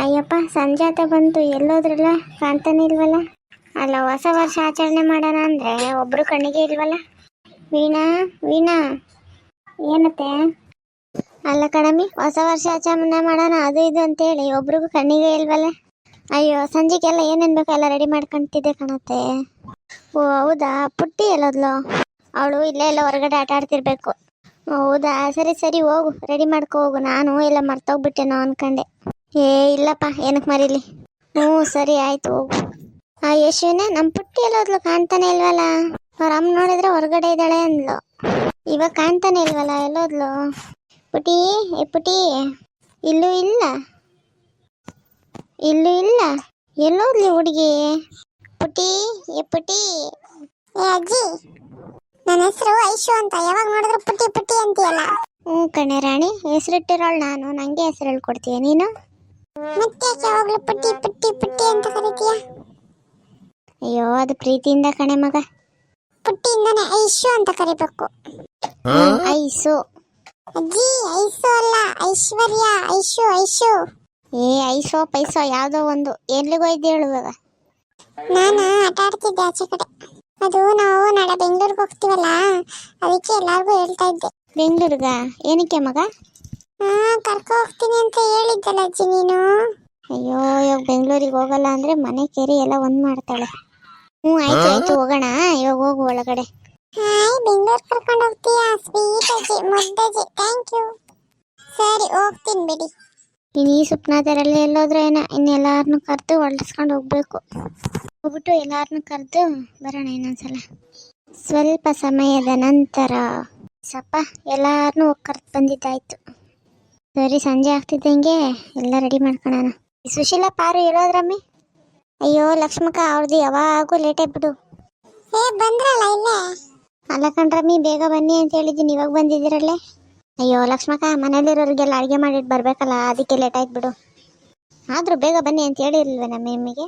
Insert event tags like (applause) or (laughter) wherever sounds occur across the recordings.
ಅಯ್ಯಪ್ಪ, ಸಂಜಾತ ಬಂತು. ಎಲ್ಲೋದ್ರಲ್ಲ? ಕಾಣ್ತಾನೆ ಇಲ್ವಲ್ಲ? ಅಲ್ಲ, ಹೊಸ ವರ್ಷ ಆಚರಣೆ ಮಾಡೋಣ ಅಂದ್ರೆ ಒಬ್ರು ಕಣ್ಣಿಗೆ ಇಲ್ವಲ್ಲ? ವೀಣಾ ವೀಣಾ. ಏನತ್ತೆ? ಅಲ್ಲ ಕಣಮಿ ಹೊಸ ವರ್ಷ ಆಚರಣೆ ಮಾಡೋಣ, ಅದು ಇದು ಅಂತೇಳಿ ಒಬ್ರಿಗೂ ಕಣ್ಣಿಗೆ ಇಲ್ವಲ್ಲ? ಅಯ್ಯೋ, ಸಂಜೆಗೆಲ್ಲ ಏನೇನು ಬೇಕೋ ಎಲ್ಲ ರೆಡಿ ಮಾಡ್ಕೊಂತಿದ್ದೆ ಕಣತ್ತೆ. ಓ, ಹೌದಾ? ಪುಟ್ಟಿ ಎಲ್ಲೋದ್ಲು? ಅವಳು ಇಲ್ಲೇ ಎಲ್ಲ ಹೊರಗಡೆ ಆಟ ಆಡ್ತಿರ್ಬೇಕು. ಹೌದಾ? ಸರಿ ಸರಿ, ಹೋಗು. ರೆಡಿ ಮಾಡ್ಕೊ ಹೋಗು. ನಾನು ಎಲ್ಲ ಮರ್ತೋಗ್ಬಿಟ್ಟೆನೋ ಅನ್ಕಂಡೆ. ಏ, ಇಲ್ಲಪ್ಪ ಏನಕ್ಕೆ ಮರೀಲಿ ಹ್ಞೂ, ಸರಿ, ಆಯ್ತು, ಹೋಗು. ಆ ಯಶುವಿನ ನಮ್ಮ ಪುಟ್ಟಿ ಎಲ್ಲೋದ್ಲು ಕಾಣ್ತಾನೆ ಇಲ್ವಲ್ಲ? ಅವ್ರ ಅಮ್ಮ ನೋಡಿದ್ರೆ ಹೊರಗಡೆ ಇದ್ದಾಳೆ ಅಂದ್ಲು. ಇವಾಗ ಕಾಣ್ತಾನೆ ಇಲ್ವಲ್ಲ ಎಲ್ಲೋದ್ಲು ಪುಟಿ ಏ ಪುಟಿ ಇಲ್ಲೂ ಇಲ್ಲ. ಇಲ್ಲೂ ಇಲ್ಲ. ಎಲ್ಲೋದ್ಲಿ ಹುಡುಗಿ? ಪುಟಿ ಏ ಪುಟಿ ಏ, ಅಜ್ಜಿ, ನನ್ನ ಹೆಸರು ಐಶು ಅಂತ. ಯಾವಾಗ ನೋಡಿದ್ರು ಪುಟ್ಟಿ ಪುಟ್ಟಿ ಅಂತೀಯಲ್ಲ? ಹ್ಞೂ ಕಣೆ ರಾಣಿ, ಹೆಸರಿಟ್ಟಿರೋಳು ನಾನು. ನಂಗೆ ಹೆಸರು ಹೇಳ್ಕೊಡ್ತೀಯ ನೀನು? ಮತ್ತೆ ಯಾವಾಗಲೂ ಪುಟ್ಟಿ ಪುಟ್ಟಿ ಪುಟ್ಟಿ ಅಂತ ಕರಿತೀಯ? ಅಯ್ಯೋ ಅದು ಪ್ರೀತಿಯಿಂದ ಕಣೆ ಮಗ. ಪುಟ್ಟಿಯಿಂದಾನೆ ಐಶು ಅಂತ ಕರಿಬೇಕು. ಐಸು. ಅಜ್ಜಿ ಐಸು ಅಲ್ಲ ಐಶ್ವರ್ಯ ಐಶು ಐಶು. ಏ ಐಸೋ ಪೈಸೋ ಯಾವುದೋ ಒಂದು. ಎಲ್ಲಿಗೋ ಇದ್ದು ಹೇಳುವಾಗ ನಾನು ಆಟ ಆಡ್ತಿದ್ದೆ ಆಚೆ ಕಡೆ. ಅದು ನಾವು ನಾಳೆ ಬೆಂಗಳೂರಿಗೆ ಹೋಗ್ತೀವಲ್ಲ ಅದಕ್ಕೆ ಎಲ್ಲಾರ್ಗೂ ಹೇಳ್ತಾ ಇದ್ದೆ. ಬೆಂಗಳೂರಿಗ? ಏನಕ್ಕೆ ಮಗ? ಹಾ ಕರ್ಕೊ ಹೋಗ್ತೀನಿ ಅಂತ ಹೇಳಿದ್ದಲ್ಲ ಅಜ್ಜಿ ನೀನು. ಅಯ್ಯೋ ಇವಾಗ ಬೆಂಗಳೂರಿಗೆ ಹೋಗಲ್ಲ ಅಂದ್ರೆ ಮನೆ ಕೇರಿ ಎಲ್ಲ ಒಂದ್ ಮಾಡ್ತಾಳೆ. ಹ್ಞೂ ಆಯ್ತು ಆಯ್ತು ಹೋಗೋಣ. ಇವಾಗ ಹೋಗು ಒಳಗಡೆ. ಹಾಯ್ ಬೆಂಗಳೂರು ಕರ್ಕೊಂಡು ಹೋಗ್ತೀಯಾ? ಸ್ವೀಟ್ ಅಜ್ಜಿ ಮುದ್ದಜ್ಜಿ ಥ್ಯಾಂಕ್ ಯು ಸರಿ ಹೋಗ್ತೀನಿ ಬಿಡಿ. ಇನ್ನು ಈ ಸುಪ್ನಾದರಲ್ಲಿ ಎಲ್ಲೋದ್ರೆ ಏನ ಇನ್ನು ಎಲ್ಲಾರನ್ನೂ ಕರೆದು ಹೊರಡಿಸ್ಕೊಂಡು ಹೋಗ್ಬೇಕು. ಹೋಗ್ಬಿಟ್ಟು ಎಲ್ಲಾರನ್ನೂ ಕರೆದು ಬರೋಣ ಇನ್ನೊಂದ್ಸಲ. ಸ್ವಲ್ಪ ಸಮಯದ ನಂತರ. ಸಪ್ಪ ಎಲ್ಲಾರನ್ನೂ ಹೋಗಿ ಕರೆದು ಬಂದಿದ್ದಾಯ್ತು. ಸರಿ ಸಂಜೆ ಆಗ್ತಿದ್ದಂಗೆ ಎಲ್ಲ ರೆಡಿ ಮಾಡ್ಕೊಳ್ಳೋಣ ಸುಶೀಲ ಪಾರು ಇರೋದ್ರಮ್ಮಿ ಅಯ್ಯೋ ಲಕ್ಷ್ಮಕ್ಕ ಅವ್ರದ್ದು ಯಾವಾಗೂ ಲೇಟ್ ಬಿಡು ಏ ಬಂದ್ರಲ್ಲ ಇಲ್ಲೇ? ಅಲ್ಲ ಕಣ್ರಮ್ಮಿ ಬೇಗ ಬನ್ನಿ ಅಂತ ಹೇಳಿದ್ದೀನಿ ಇವಾಗ ಬಂದಿದ್ದೀರಲ್ಲೇ? ಅಯ್ಯೋ ಲಕ್ಷ್ಮಕ್ಕ ಮನೇಲಿರೋರಿಗೆಲ್ಲ ಅಡುಗೆ ಮಾಡಿಟ್ಟು ಬರಬೇಕಲ್ಲ ಅದಕ್ಕೆ ಲೇಟ್ ಆಯ್ತು ಬಿಡು ಆದರೂ ಬೇಗ ಬನ್ನಿ ಅಂತ ಹೇಳಿರಲ್ವ ನಮ್ಮ ಎಮ್ಮಿಗೆ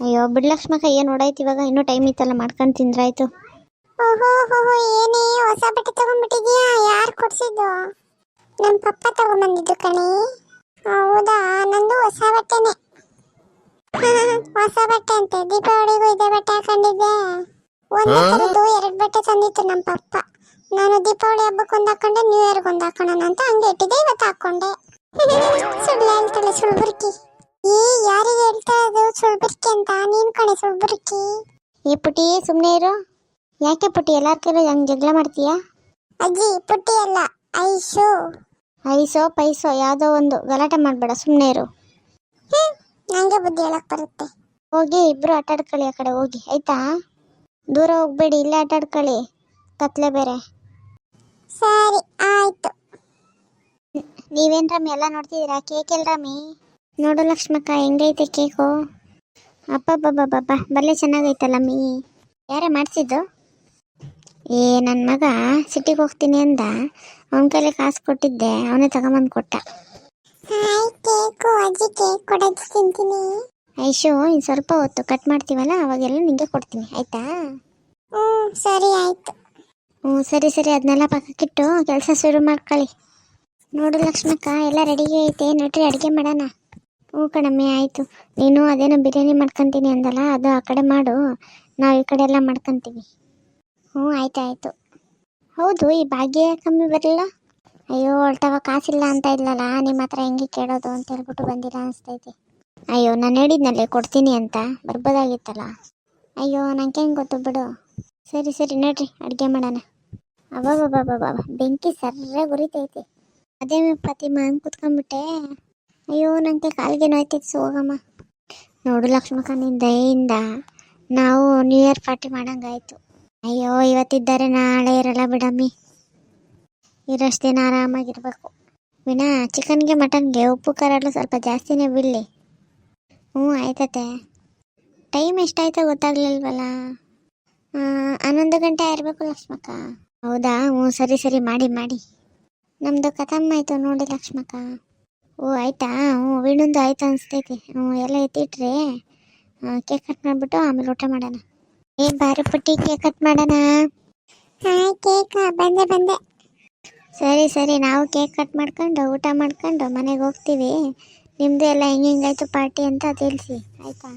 ಅಯ್ಯೋ ಬಿಡ್ ಲಕ್ಷ್ಮಕ್ಕ ಏನು ಓಡಾಯ್ತು ಇವಾಗ? ಇನ್ನೂ ಟೈಮ್ ಇತ್ತಲ್ಲ ಮಾಡ್ಕೊಂಡು ತಿಂದ್ರಾಯ್ತು. ಓಹೋ ಹೋ ಏನೇ ಹೊಸ ಬಟ್ಟೆ ತಗೊಂಡ್ಬಿಟ್ಟಿದ್ಯಾ? ಯಾರು ಕೊಡ್ಸಿದ್ದು? ನಮ್ಮ ಪಪ್ಪ ತಗೊಂಬಂದಿದ್ದು ಕಣಿ. ಹೌದಾ? ನಂದು ಹೊಸ ಬಟ್ಟೆನೆ. (laughs) ಹೊಸ ಬಟ್ಟೆ ಅಂತೆ. ದೀಪಾವಳಿಗೂ ಇದೇ ಬಟ್ಟೆ ಹಾಕೊಂಡಿದ್ದೆ. ಒಂದು ತರದ್ದು ಎರಡು ಬಟ್ಟೆ ತಂದಿತ್ತು ನಮ್ಮ ಪಪ್ಪ. ನಾನು ದೀಪಾವಳಿ ಹಬ್ಬಕ್ಕೆ ಒಂದು ಹಾಕೊಂಡೆ ನ್ಯೂ ಇಯರ್ಗೆ ಒಂದು ಹಾಕೋಣ ಅಂತ ಹಂಗೆ ಇಟ್ಟಿದ್ದೆ ಇವತ್ತು ಹಾಕೊಂಡೆ. (laughs) ಸುಳ್ಳು ಹೇಳ್ತಾಳೆ ಸುಳ್ಬುರ್ಕಿ. ಈ ಯಾರಿಗೆ ಹೇಳ್ತಾ ಇರೋದು ಸುಳ್ಬುರ್ಕಿ ಅಂತ? ನೀನು ಕಣೆ ಸುಳ್ಬುರ್ಕಿ. ಈ ಪುಟಿ ಸುಮ್ಮನೆ ಇರು. ಯಾಕೆ ಪುಟಿ ಎಲ್ಲರ ಕೈಲೂ ಹಂಗೆ ಜಗಳ ಮಾಡ್ತೀಯಾ? ಅಜ್ಜಿ ಪುಟ್ಟಿ ಅಲ್ಲ ಐಶು. ಐಸೋ ಪೈಸೋ ಯಾವುದೋ ಒಂದು ಗಲಾಟೆ ಮಾಡಬೇಡ ಸುಮ್ಮನೆ ಇರು. ನಂಗೆ ಬುದ್ಧಿ ಹೇಳಕ್ ಬರುತ್ತೆ. ಹೋಗಿ ಇಬ್ರು ಆಟ ಆಡ್ಕೊಳ್ಳಿ ಆ ಕಡೆ ಹೋಗಿ ಆಯ್ತಾ? ದೂರ ಹೋಗ್ಬೇಡಿ ಇಲ್ಲೇ ಆಟ ಆಡ್ಕೊಳ್ಳಿ ಕತ್ಲೆ ಬೇರೆ. ಸರಿ ಆಯ್ತು. ನೀವೇನು ರಮ್ಮಿ ಎಲ್ಲ ನೋಡ್ತಿದ್ದೀರಾ? ಕೇಕ್ ಎಲ್ ರಮ್ಮಿ? ನೋಡು ಲಕ್ಷ್ಮಕ್ಕ ಹೆಂಗೈತೆ ಕೇಕು? ಅಪ್ಪಬ್ಬಬ್ಬಬ್ಬ ಬರಲೇ ಚೆನ್ನಾಗೈತಲ್ಲ ಮೀ ಯಾರೇ ಮಾಡಿಸಿದ್ದು? ಏ ನನ್ನ ಮಗ ಸಿಟಿಗೆ ಹೋಗ್ತೀನಿ ಅಂದ. ಅವನ ಕೈಲಿ ಕಾಸು ಕೊಟ್ಟಿದ್ದೆ ಅವನೇ ತಗೊಂಬಂದು ಕೊಟ್ಟ. ಹಾಯ್ ಕೇಕು ಅಜ್ಜಿ ಕೇಕ್ ಕೊಡೋದು ತಿಂತೀನಿ. ಐಶು ಇನ್ನು ಸ್ವಲ್ಪ ಹೊತ್ತು ಕಟ್ ಮಾಡ್ತೀವಲ್ಲ ಅವಾಗೆಲ್ಲ ನಿಂಗೆ ಕೊಡ್ತೀನಿ ಆಯ್ತಾ? ಹ್ಞೂ ಸರಿ ಆಯ್ತು. ಹ್ಞೂ ಸರಿ ಸರಿ ಅದನ್ನೆಲ್ಲ ಪಕ್ಕಕ್ಕಿಟ್ಟು ಕೆಲಸ ಶುರು ಮಾಡ್ಕೊಳ್ಳಿ. ನೋಡು ಲಕ್ಷ್ಮಕ್ಕ ಎಲ್ಲ ರೆಡಿಗೆ ಐತೆ ನಟ್ರಿ ಅಡುಗೆ ಮಾಡೋಣ. ಹ್ಞೂ ಕಣಮ್ಮಿ ಆಯಿತು. ನೀನು ಅದೇನೋ ಬಿರಿಯಾನಿ ಮಾಡ್ಕೊತೀನಿ ಅಂದಲ್ಲ ಅದು ಆ ಕಡೆ ಮಾಡು. ನಾವು ಈ ಕಡೆ ಎಲ್ಲ ಮಾಡ್ಕೊತೀವಿ. ಹ್ಞೂ ಆಯ್ತು ಆಯಿತು ಹೌದು, ಈ ಭಾಗ್ಯ ಕಮ್ಮಿ ಬರಲಿಲ್ಲ? ಅಯ್ಯೋ ಹೊಳ್ತವ ಕಾಸಿಲ್ಲ ಅಂತ ಇಲ್ಲಲ್ಲ, ನಿಮ್ಮ ಹತ್ರ ಹೆಂಗೆ ಕೇಳೋದು ಅಂತ ಹೇಳ್ಬಿಟ್ಟು ಬಂದಿಲ್ಲ ಅನಿಸ್ತೈತಿ. ಅಯ್ಯೋ, ನಾನು ಹೇಳಿದ್ನಲ್ಲೇ ಕೊಡ್ತೀನಿ ಅಂತ, ಬರ್ಬೋದಾಗಿತ್ತಲ್ಲ? ಅಯ್ಯೋ, ನಂಗೆ ಹೆಂಗೆ ಗೊತ್ತು ಬಿಡು. ಸರಿ ಸರಿ, ನೋಡ್ರಿ, ಅಡುಗೆ ಮಾಡೋಣ. ಅಬ್ಬಬ್ಬಬ್ಬಬ್ಬ ಬೆಂಕಿ ಸರ್ರೆ ಗುರಿತೈತಿ ಅದೇ ಪ್ರತಿಮಾ ಹಂಗೆ ಕುತ್ಕೊಂಡ್ಬಿಟ್ಟೆ ಅಯ್ಯೋ ನನಗೆ ಕಾಲಿಗೆ ನೋಯ್ತೈತಿ ಹೋಗಮ್ಮ ನೋಡು ಲಕ್ಷ್ಮಕ್ಕ ನಿನ್ನ ದಯೆಯಿಂದ. ನಾವು ನ್ಯೂ ಇಯರ್ ಪಾರ್ಟಿ ಮಾಡಂಗಾಯ್ತು. ಅಯ್ಯೋ, ಇವತ್ತಿದ್ದಾರೆ ನಾಳೆ ಇರಲ್ಲ ಬಿಡಮ್ಮಿ. ಇರೋಷ್ಟು ದಿನ ಆರಾಮಾಗಿರ್ಬೇಕು. ವಿನಾ, ಚಿಕನ್ಗೆ ಮಟನ್ಗೆ ಉಪ್ಪು ಎಲ್ಲ ಸ್ವಲ್ಪ ಜಾಸ್ತಿನೇ ಬಿಡಲಿ. ಹ್ಞೂ ಆಯ್ತತೆ ಟೈಮ್ ಎಷ್ಟಾಯ್ತೋ ಗೊತ್ತಾಗ್ಲಿಲ್ವಲ್ಲ? ಹನ್ನೊಂದು ಗಂಟೆ ಇರಬೇಕು ಲಕ್ಷ್ಮಕ್ಕ. ಹೌದಾ? ಹ್ಞೂ, ಸರಿ ಸರಿ, ಮಾಡಿ ಮಾಡಿ. ನಮ್ಮದು ಕಥಮ್ ಆಯ್ತು ನೋಡಿ ಲಕ್ಷ್ಮಕ್ಕ. ಓ, ಆಯ್ತಾ? ಹ್ಞೂ, ವೀಣಂದು ಆಯ್ತು ಅನಿಸ್ತೈತಿ. ಹ್ಞೂ, ಎಲ್ಲ ಎತ್ತಿಟ್ರಿ ಕೇಕ್ ಕಟ್ ಮಾಡಿಬಿಟ್ಟು ಆಮೇಲೆ ಊಟ ಮಾಡೋಣ. ಏ ಬಾರಿ ಪುಟ್ಟಿ ಕೇಕ್ ಕಟ್ ಮಾಡೋಣ? ಹಾಯ್ ಕೇಕ್ ಬಂದೆ ಬಂದೆ. ಸರಿ ಸರಿ. ನಾವು ಕೇಕ್ ಕಟ್ ಮಾಡ್ಕೊಂಡು ಊಟ ಮಾಡ್ಕೊಂಡು ಮನೆಗೆ ಹೋಗ್ತೀವಿ. ನಿಮ್ಮದು ಎಲ್ಲ ಹೆಂಗೆ ಹೆಂಗಾಯ್ತು ಪಾರ್ಟಿ ಅಂತ ತಿಳಿಸಿ ಆಯಿತಾ?